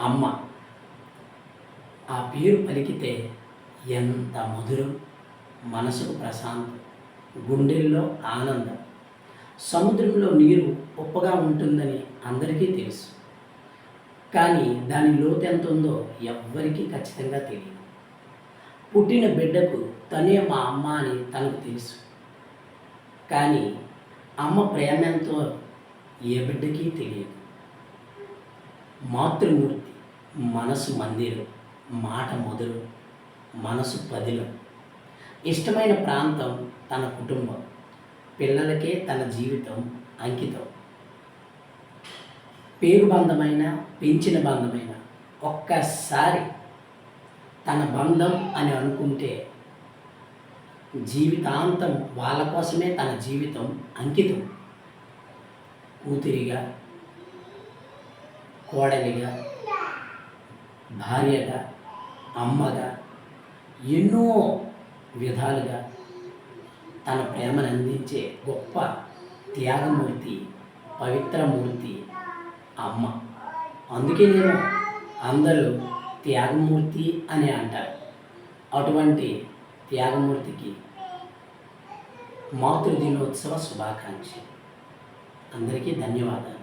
అమ్మ. ఆ పేరు పలికితే ఎంత మధురం మనసుకు ప్రశాంతం గుండెల్లో ఆనందం. సముద్రంలో నీరు ఉప్పగా ఉంటుందని అందరికీ తెలుసు. కానీ దాని లోతు ఎంత ఉందో ఎవ్వరికీ ఖచ్చితంగా తెలియదు. పుట్టిన బిడ్డకు తనే మా అమ్మ అని తనకు తెలుసు. కానీ అమ్మ ప్రేమ ఎంతో ఏ బిడ్డకి తెలియదు. మాతృమూర్తి మనసు మందిరం మాట మొదలు మనసు పదిలం. ఇష్టమైన ప్రాంతం తన కుటుంబం పిల్లలకే తన జీవితం అంకితం. పేరు బంధమైన పెంచిన బంధమైన ఒక్కసారి తన బంధం అని అనుకుంటే జీవితాంతం వాళ్ళ కోసమే తన జీవితం అంకితం. కూతురిగా కోడలిగా భార్యగా అమ్మగా ఎన్నో విధాలుగా తన ప్రేమను అందించే గొప్ప త్యాగమూర్తి పవిత్రమూర్తి అమ్మ. అందుకే నేను అందరూ త్యాగమూర్తి అని అంటారు. అటువంటి త్యాగమూర్తికి మాతృ దినోత్సవ శుభాకాంక్ష అందరికీ ధన్యవాదాలు.